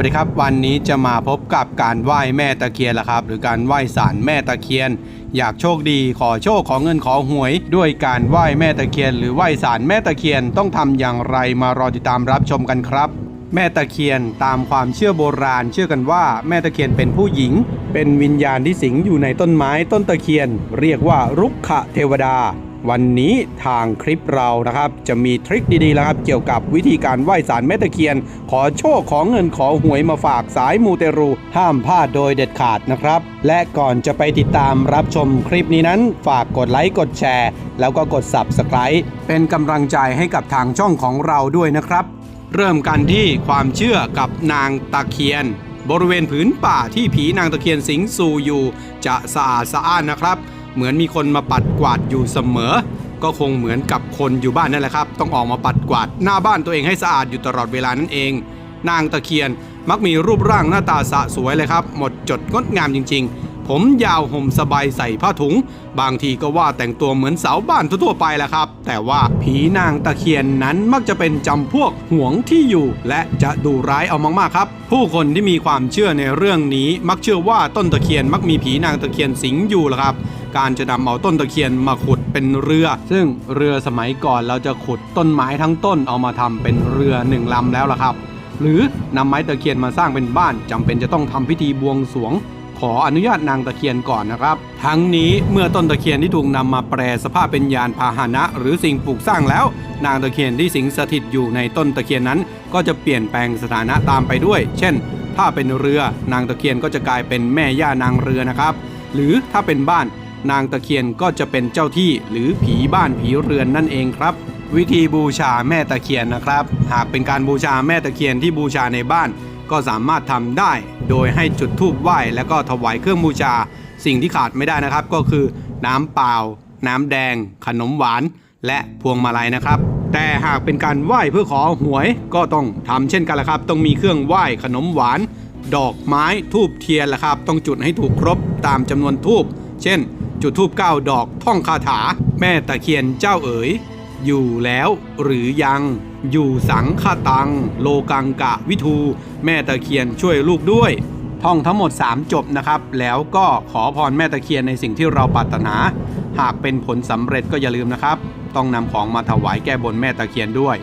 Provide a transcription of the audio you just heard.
วัสดีครับ วันนี้จะมาพบกับการไหว้แม่ตะเคียนละครับ หรือการไหว้ศาลแม่ตะเคียน อยากโชคดีขอโชคขอเงินขอหวย ด้วยการไหว้แม่ตะเคียน หรือไหว้ศาลแม่ตะเคียนต้องทำอย่างไรมารอติดตามรับชมกันครับ แม่ตะเคียนตามความเชื่อโบราณ เชื่อกันว่าแม่ตะเคียนเป็นผู้หญิง เป็นวิญญาณที่สิงอยู่ในต้นไม้ต้นตะเคียน เรียกว่ารุกขเทวดา วันนี้ทางคลิปเรานะครับจะมีทริคดีๆแล้วครับเกี่ยวกับวิธีการไหว้สารแม่ตะเคียน ขอโชคขอเงินขอหวยมาฝากสายมูเตรูห้ามพลาดโดยเด็ดขาดนะครับ และก่อนจะไปติดตามรับชมคลิปนี้นั้น ฝากกดไลค์กดแชร์ แล้วก็กด Subscribe เป็นกำลังใจให้กับทางช่องของเราด้วยนะครับ เริ่มกันที่ความเชื่อกับนางตะเคียน บริเวณผืนป่าที่ผีนางตะเคียนสิงสู่อยู่ จะสะอาดสะอ้านนะครับ เหมือนมีคนมาปัดกวาดอยู่เสมอ ก็คงเหมือนกับคนอยู่บ้านนั่นแหละครับ ต้องออกมาปัดกวาดหน้าบ้านตัวเองให้สะอาดอยู่ตลอดเวลานั่นเอง นางตะเคียนมักมีรูปร่างหน้าตาสะสวยเลยครับ หมดจดงดงามจริง ๆ ผมยาวห่มสบายใส่ผ้าถุง บางทีก็ว่าแต่งตัวเหมือนสาวบ้านทั่วไปแหละครับ แต่ว่าผีนางตะเคียนนั้นมักจะเป็นจำพวกห่วงที่อยู่ และจะดูร้ายเอามากๆครับ ผู้คนที่มีความเชื่อในเรื่องนี้มักเชื่อว่าต้นตะเคียนมักมีผีนางตะเคียนสิงอยู่ละครับการจะนำเอาต้นตะเคียนมาขุดเป็นเรือ ซึ่งเรือสมัยก่อนเราจะขุดต้นไม้ทั้งต้นเอามาทำเป็นเรือหนึ่งลำแล้วล่ะครับ หรือนำไม้ตะเคียนมาสร้างเป็นบ้านจำเป็นจะต้องทำพิธีบวงสรวง ขออนุญาตนางตะเคียนก่อนนะครับ ทั้งนี้เมื่อต้นตะเคียนที่ถูกนำมาแปลสภาพเป็นยานพาหนะ หรือสิ่งปลูกสร้างแล้ว นางตะเคียนที่สิงสถิตอยู่ในต้นตะเคียนนั้น ก็จะเปลี่ยนแปลงสถานะตามไปด้วย เช่น ถ้าเป็นเรือนางตะเคียนก็จะกลายเป็นแม่ย่านางเรือนะครับ หรือถ้าเป็นบ้านนางตะเคียนก็จะเป็นเจ้าที่หรือผีบ้านผีเรือนนั่นเองครับ วิธีบูชาแม่ตะเคียนนะครับ หากเป็นการบูชาแม่ตะเคียนที่บูชาในบ้าน ก็สามารถทำได้ โดยให้จุดธูปไหว้แล้วก็ถวายเครื่องบูชา สิ่งที่ขาดไม่ได้นะครับ ก็คือน้ำเปล่า น้ำแดง ขนมหวาน และพวงมาลัยนะครับ แต่หากเป็นการไหว้เพื่อขอหวยก็ต้องทำเช่นกันละครับ ต้องมีเครื่องไหว้ขนมหวาน ดอกไม้ทูบเทียนละครับ ต้องจุดให้ถูกครบตามจำนวนทูบเช่น จุดทูบ9ดอกท่องคาถา แม่ตะเคียนเจ้าเอ๋ย อยู่แล้วหรือยัง อยู่สังฆตัง โลกังกะวิทู แม่ตะเคียนช่วยลูกด้วย ท่องทั้งหมด 3 จบนะครับ แล้วก็ขอพรแม่ตะเคียนในสิ่งที่เราปรารถนา หากเป็นผลสำเร็จก็อย่าลืมนะครับ ต้องนำของมาถวายแก้บนแม่ตะเคียนด้วย